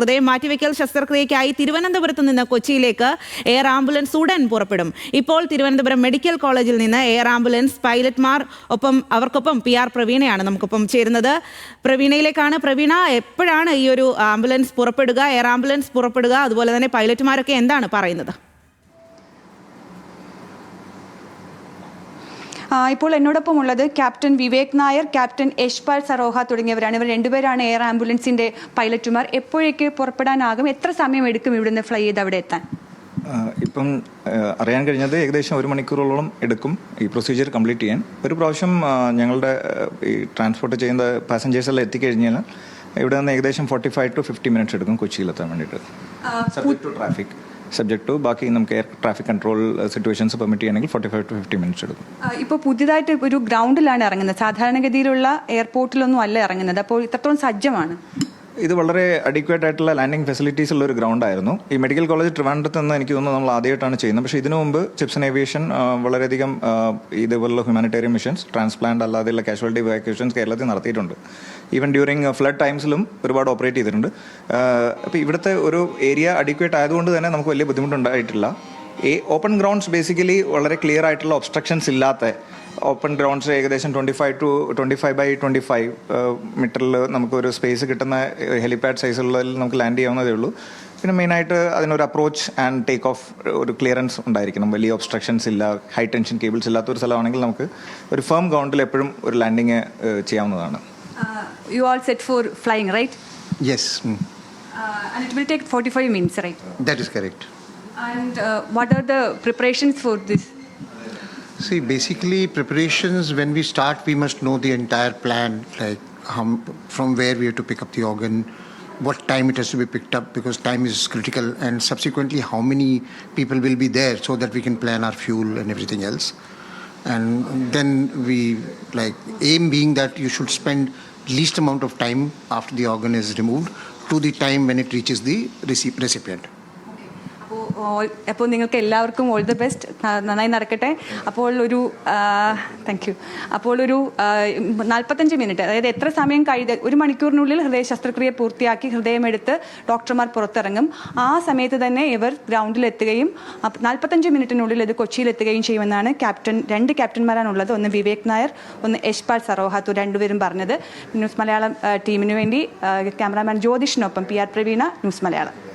ഹൃദയം മാറ്റിവെക്കൽ ശസ്ത്രക്രിയയ്ക്കായി തിരുവനന്തപുരത്ത് നിന്ന് കൊച്ചിയിലേക്ക് എയർ ആംബുലൻസ് ഉടൻ പുറപ്പെടും. ഇപ്പോൾ തിരുവനന്തപുരം മെഡിക്കൽ കോളേജിൽ നിന്ന് എയർ ആംബുലൻസ് പൈലറ്റ്മാർ ഒപ്പം അവർക്കൊപ്പം പി ആർ പ്രവീണയാണ് നമുക്കൊപ്പം ചേരുന്നത്. പ്രവീണയിലേക്കാണ് പ്രവീണ. എപ്പോഴാണ് ഈ ഒരു ആംബുലൻസ് പുറപ്പെടുക? എയർ ആംബുലൻസ് പുറപ്പെടുക? അതുപോലെ തന്നെ പൈലറ്റുമാരൊക്കെ എന്താണ് പറയുന്നത്? ഇപ്പോൾ എന്നോടൊപ്പം ഉള്ളത് ക്യാപ്റ്റൻ വിവേക് നായർ ക്യാപ്റ്റൻ യശ്പാൽ സറോഹ തുടങ്ങിയവരാണ്. ഇവർ രണ്ടുപേരാണ് എയർ ആംബുലൻസിന്റെ പൈലറ്റുമാർ. എപ്പോഴേക്ക് പുറപ്പെടാനാകും? എത്ര സമയം എടുക്കും ഇവിടുന്ന് ഫ്ലൈ ചെയ്ത് അവിടെ എത്താൻ? ഇപ്പം അറിയാൻ കഴിഞ്ഞത് ഏകദേശം ഒരു മണിക്കൂറോളം എടുക്കും ഈ പ്രൊസീജിയർ കംപ്ലീറ്റ് ചെയ്യാൻ. ഒരു പ്രാവശ്യം ഞങ്ങളുടെ ഈ ട്രാൻസ്പോർട്ട് ചെയ്യുന്ന പാസഞ്ചേഴ്സ് എല്ലാം എത്തിക്കഴിഞ്ഞാൽ ഇവിടെ നിന്ന് ഏകദേശം forty five to fifty minutes എടുക്കും കൊച്ചിയിലെത്താൻ വേണ്ടിയിട്ട്. Subject to traffic subject to ബാക്കി നമുക്ക് air traffic control situations permit ചെയ്യണമെങ്കിൽ forty five to fifty minutes എടുക്കും ഇപ്പോൾ പുതിയതായിട്ട് ഒരു ഗ്രൗണ്ടിലാണ് ഇറങ്ങുന്നത്. സാധാരണഗതിയിലുള്ള എയർപോർട്ടിലൊന്നും അല്ല ഇറങ്ങുന്നത്. അപ്പോൾ ഇത്രത്തോളം സജ്ജമാണ്. ഇത് വളരെ അഡിക്വേറ്റ് ആയിട്ടുള്ള ലാൻഡിംഗ് ഫെസിലിറ്റീസ് ഉള്ള ഒരു ഗ്രൗണ്ട് ആയിരുന്നു. ഈ മെഡിക്കൽ കോളേജ് ട്രിവാൻഡ്രത്ത് നിന്ന് എനിക്ക് തോന്നുന്നു നമ്മൾ ആദ്യമായിട്ടാണ് ചെയ്യുന്നത്. പക്ഷേ ഇതിനു മുമ്പ് ചിപ്സൺ ഏവിയേഷൻ വളരെയധികം ഇതുപോലുള്ള ഹ്യൂമാനിറ്റേറിയൻ മിഷൻസ് ട്രാൻസ്പ്ലാന്റ് അല്ലാതെയുള്ള കാഷ്വാലിറ്റി വാക്കേഷൻസ് കേരളത്തിൽ നടത്തിയിട്ടുണ്ട്. ഈവൻ ഡ്യൂറിങ് ഫ്ലഡ് ടൈംസിലും ഒരുപാട് ഓപ്പറേറ്റ് ചെയ്തിട്ടുണ്ട്. അപ്പോൾ ഇവിടുത്തെ ഒരു ഏരിയ അഡിക്വേറ്റ് ആയതുകൊണ്ട് തന്നെ നമുക്ക് വലിയ ബുദ്ധിമുട്ടുണ്ടായിട്ടില്ല. ഈ ഓപ്പൺ ഗ്രൗണ്ട്സ് ബേസിക്കലി വളരെ ക്ലിയർ ആയിട്ടുള്ള ഒബ്സ്ട്രക്ഷൻസ് ഇല്ലാത്ത ഓപ്പൺ ഗ്രൗണ്ട്സ് ഏകദേശം twenty five to twenty five by twenty five മീറ്ററിൽ നമുക്കൊരു സ്പേസ് കിട്ടുന്ന ഹെലിപാഡ് സൈസുള്ളതിൽ നമുക്ക് ലാൻഡ് ചെയ്യാവുന്നതേ ഉള്ളൂ. പിന്നെ മെയിനായിട്ട് അതിനൊരു അപ്രോച്ച് ആൻഡ് ടേക്ക് ഓഫ് ഒരു ക്ലിയറൻസ് ഉണ്ടായിരിക്കണം. വലിയ ഒബ്സ്ട്രക്ഷൻസ് ഇല്ല ഹൈ ടെൻഷൻ കേബിൾസ് ഇല്ലാത്ത ഒരു സ്ഥലമാണെങ്കിൽ നമുക്ക് ഒരു ഫേം ഗ്രൗണ്ടിൽ എപ്പോഴും ഒരു ലാൻഡിങ് ചെയ്യാവുന്നതാണ്. You all set for flying right mm, and it will take forty five minutes right that is is And uh, what are the preparations for this? See, basically preparations, when we start, we must know the entire plan, like from where we have to pick up the organ, what time it has to be picked up because time is critical and subsequently how many people will be there so that we can plan our fuel and everything else and then we like aim being that you should spend least amount of time after the organ is removed to the time when it reaches the recipient അപ്പോൾ നിങ്ങൾക്ക് എല്ലാവർക്കും all the best നന്നായി നടക്കട്ടെ. അപ്പോൾ ഒരു thank you അപ്പോൾ ഒരു നാൽപ്പത്തഞ്ച് മിനിറ്റ് അതായത് എത്ര സമയം കഴിഞ്ഞ ഒരു മണിക്കൂറിനുള്ളിൽ ഹൃദയ ശസ്ത്രക്രിയ പൂർത്തിയാക്കി ഹൃദയമെടുത്ത് ഡോക്ടർമാർ പുറത്തിറങ്ങും. ആ സമയത്ത് തന്നെ ഇവർ ഗ്രൗണ്ടിലെത്തുകയും നാൽപ്പത്തഞ്ച് മിനിറ്റിനുള്ളിൽ ഇത് കൊച്ചിയിലെത്തുകയും ചെയ്യുമെന്നാണ് ക്യാപ്റ്റൻ രണ്ട് ക്യാപ്റ്റന്മാരാണുള്ളത്. ഒന്ന് വിവേക് നായർ ഒന്ന് യശ്പാൽ സറോഹാത്തു രണ്ടുപേരും പറഞ്ഞത്. ന്യൂസ് മലയാളം ടീമിന് വേണ്ടി cameraman ജ്യോതിഷിനൊപ്പം P R Praveena news Malayalam.